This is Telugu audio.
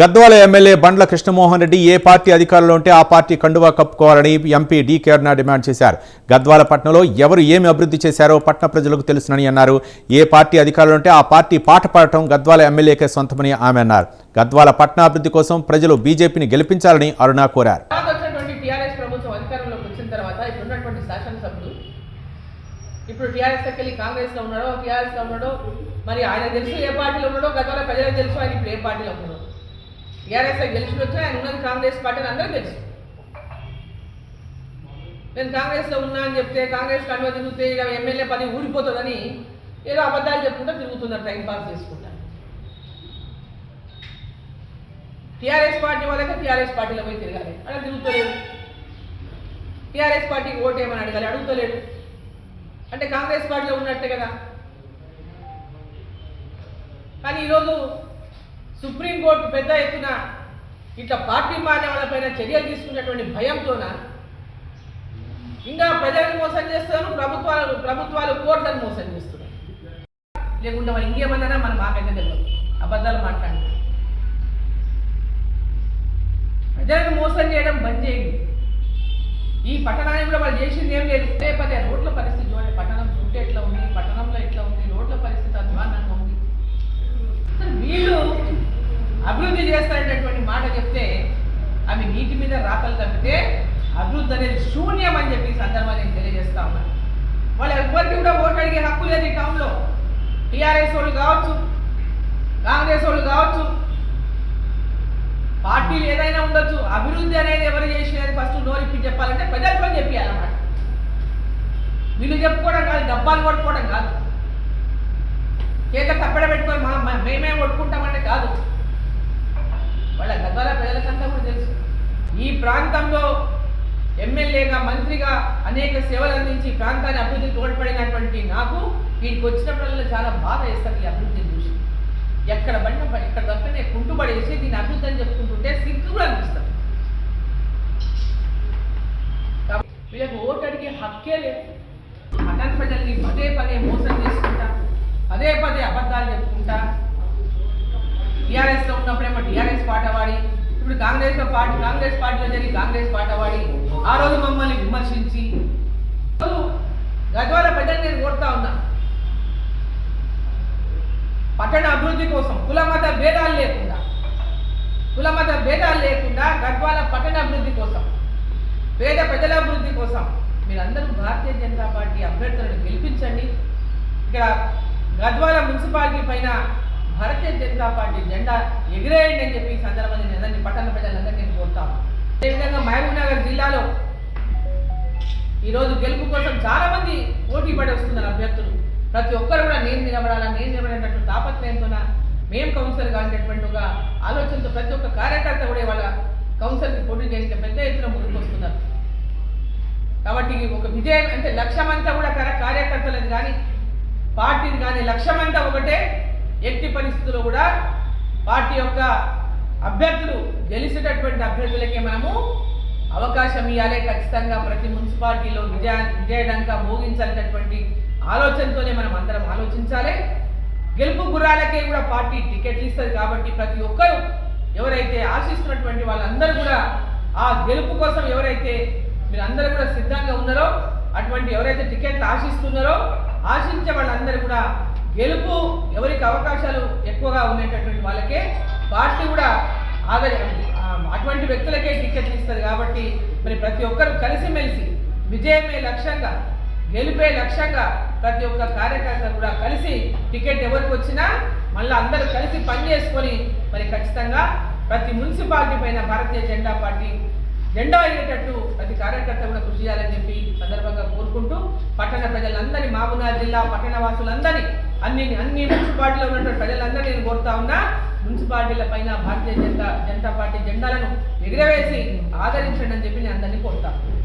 గద్వాల ఎమ్మెల్యే బండ్ల కృష్ణమోహన్ రెడ్డి ఏ పార్టీ అధికారంలో ఉంటే ఆ పార్టీ కండువా కప్పుకోవాలని MP D K Aruna demand చేశారు. గద్వాల పట్టణంలో ఎవరు ఏమి అభివృద్ధి చేశారో పట్టణ ప్రజలకు తెలుసునని అన్నారు. ఏ పార్టీ అధికారంలో ఉంటే ఆ పార్టీ పాట పాడటం గద్వాల ఎమ్మెల్యేకే సొంతమని ఆమె అన్నారు. గద్వాల పట్టణ కోసం ప్రజలు బీజేపీని గెలిపించాలని అరుణ కోరారు. ఇప్పుడు ఇప్పుడు టీఆర్ఎస్ వెళ్ళి కాంగ్రెస్లో ఉన్నాడో టీఆర్ఎస్లో ఉన్నాడో మరి ఆయన తెలుసు ఏ పార్టీలో ఉన్నాడో గతంలో ప్రజలకు తెలుసు ఆయన ఇప్పుడు ఏ పార్టీలో ఉన్నాడో. టీఆర్ఎస్ గెలిచి వచ్చి ఆయన ఉన్నది కాంగ్రెస్ పార్టీ అని అందరూ తెలుసు. నేను కాంగ్రెస్లో ఉన్నా అని చెప్తే కాంగ్రెస్ కండువా తిరిగితే ఇక ఎమ్మెల్యే పది ఊడిపోతుందని ఏదో అబద్ధాలు చెప్పుకుంటూ తిరుగుతున్నారు టైం పాస్ చేసుకుంటారు టీఆర్ఎస్ పార్టీ వాళ్ళకి టీఆర్ఎస్ పార్టీలో పోయి తిరగాలి. అలా తిరుగుతలేదు టీఆర్ఎస్ పార్టీకి ఓటు ఏమని అడగాలి? అడుగుతలేడు. అంటే కాంగ్రెస్ పార్టీలో ఉన్నట్టే కదా. కానీ ఈరోజు సుప్రీంకోర్టు పెద్ద ఎత్తున ఇట్లా పార్టీ మారిన వాళ్ళపైన చర్యలు తీసుకునేటువంటి భయంతోన ఇంకా ప్రజలను మోసం చేస్తున్నారు ప్రభుత్వాలు ప్రభుత్వాలు కోర్టులను మోసం చేస్తున్నారు. లేకుండా మనం ఇంకేమన్నా మనం మాకైతే తెలియదు. అబద్ధాలు మాట్లాడి ప్రజలను మోసం చేయడం బంద్ చేయండి. ఈ పట్టణానికి కూడా వాళ్ళు చేసింది ఏం లేదు. పదే రోడ్ల పరిస్థితి చూడండి. పట్టణం చుట్టూ ఎట్లా ఉంది? పట్టణంలో ఎట్లా ఉంది రోడ్ల పరిస్థితి అధ్వానంగా ఉంది అసలు వీళ్ళు అభివృద్ధి చేస్తారనేటువంటి మాట చెప్తే అవి నీటి మీద రాతలు తప్పితే అభివృద్ధి అనేది శూన్యం అని చెప్పి సందర్భాన్ని నేను తెలియజేస్తా ఉన్నాను వాళ్ళు ఎవరికి కూడా ఓటు అడిగే హక్కు లేదు ఈ టౌన్లో టీఆర్ఎస్ వాళ్ళు కావచ్చు కాంగ్రెస్ వాళ్ళు కావచ్చు పార్టీలు ఏదైనా ఉండొచ్చు అభివృద్ధి అనేది ఎవరు చేసినది ఫస్ట్ నోరిప్పి చెప్పాలంటే ప్రజలతో చెప్పాలన్నమాట వీళ్ళు చెప్పుకోవడం కాదు డబ్బాలు కొట్టుకోవడం కాదు. చేత తప్పడ పెట్టుకొని మనం మేమే కొట్టుకుంటామంటే కాదు వాళ్ళ గద్వాల ప్రజలకంతా కూడా తెలుసు ఈ ప్రాంతంలో ఎమ్మెల్యేగా మంత్రిగా అనేక సేవలు అందించి ప్రాంతాన్ని అభివృద్ధికి తోడ్పడినటువంటి నాకు వీటికి వచ్చినప్పుడల్లా చాలా బాధ వేస్తుంది ఈ అభివృద్ధిని చూసి. ఎక్కడ పడిన ఇక్కడ ఎక్కడ కుంటుబడి కుంటుపడేసి దీన్ని అభివృద్ధి అని చెప్పుకుంటుంటే సిగ్గు కూడా అనిపిస్తుంది. వీళ్ళకి ఓటడికి హక్కే లేదు. అటన్ ప్రజల్ని పదే పదే మోసం చేసుకుంటా పదే పదే అబద్ధాలు చెప్పుకుంటా. టీఆర్ఎస్లో ఉన్నప్పుడేమో టీఆర్ఎస్ పాట పాడి ఇప్పుడు కాంగ్రెస్ పార్టీ కాంగ్రెస్ పార్టీలో జరిగి కాంగ్రెస్ పాట పాడి ఆ రోజు మమ్మల్ని విమర్శించి గద్వాల ప్రజలు నేను కోరుతా ఉన్నా. పట్టణ అభివృద్ధి కోసం కుల మత భేదాలు లేకుండా కుల మత భేదాలు లేకుండా గద్వాల పట్టణ అభివృద్ధి కోసం పేద ప్రజల అభివృద్ధి కోసం మీరందరూ భారతీయ జనతా పార్టీ అభ్యర్థులను గెలిపించండి. ఇక్కడ గద్వాల మున్సిపాలిటీ పైన భారతీయ జనతా పార్టీ జెండా ఎగిరేయండి అని చెప్పి ఈ సందర్భంగా నేను అందరినీ పట్టణ ప్రజలందరినీ నేను కోరుతాను ముఖ్యంగా మహబూబ్ నగర్ జిల్లాలో ఈరోజు గెలుపు కోసం చాలా మంది పోటీ పడి వస్తున్నారు అభ్యర్థులు. ప్రతి ఒక్కరు కూడా నేను నిలబడాలా నేను నిలబడినట్టు తాపత్రయంతో మేము కౌన్సిలర్ కానిటటువంటి ఒక ఆలోచనతో ప్రతి ఒక్క కార్యకర్త కూడా వాళ్ళ కౌన్సిల్కి పోటీ చేసిన పెద్ద ఎత్తున ముందుకు వస్తున్నారు కాబట్టి ఒక విజయం అంటే లక్ష్యం అంతా కూడా కర కార్యకర్తలది కానీ పార్టీది కానీ లక్ష్యం అంతా ఒకటే. ఎట్టి పరిస్థితుల్లో కూడా పార్టీ యొక్క అభ్యర్థులు గెలిచేటటువంటి అభ్యర్థులకే మనము అవకాశం ఇవ్వాలి ఖచ్చితంగా ప్రతి మున్సిపాలిటీలో విజయ విజయడంగా మోగించాలనేటువంటి ఆలోచనతోనే మనం అందరం ఆలోచించాలి. గెలుపు గుర్రాలకే కూడా పార్టీ టికెట్లు ఇస్తుంది కాబట్టి ప్రతి ఒక్కరూ ఎవరైతే ఆశిస్తున్నటువంటి వాళ్ళందరూ కూడా ఆ గెలుపు కోసం ఎవరైతే మీరు అందరూ కూడా సిద్ధంగా ఉన్నారో అటువంటి ఎవరైతే టికెట్లు ఆశిస్తున్నారో ఆశించే వాళ్ళందరూ కూడా గెలుపు ఎవరికి అవకాశాలు ఎక్కువగా ఉండేటటువంటి వాళ్ళకే పార్టీ కూడా ఆదరి అటువంటి వ్యక్తులకే టికెట్లు ఇస్తుంది కాబట్టి మరి ప్రతి ఒక్కరు కలిసిమెలిసి విజయమే లక్ష్యంగా గెలిపే లక్ష్యంగా ప్రతి ఒక్క కార్యకర్త కూడా కలిసి టికెట్ ఎవరికి వచ్చినా మళ్ళీ అందరూ కలిసి పని చేసుకొని మరి ఖచ్చితంగా ప్రతి మున్సిపాలిటీ పైన భారతీయ జెండా పార్టీ జెండా అయ్యేటట్టు ప్రతి కార్యకర్త కూడా కృషి చేయాలని చెప్పి సందర్భంగా కోరుకుంటూ పట్టణ ప్రజలందరినీ మహబూబ్నగర్ జిల్లా పట్టణ వాసులందరినీ అన్ని అన్ని మున్సిపాలిటీలో ఉన్నటువంటి ప్రజలందరినీ నేను కోరుతా ఉన్నా. మున్సిపాలిటీల పైన భారతీయ జనతా జనతా పార్టీ జెండాలను ఎగురవేసి ఆదరించండి అని చెప్పి నేను అందరినీ కోరుతాను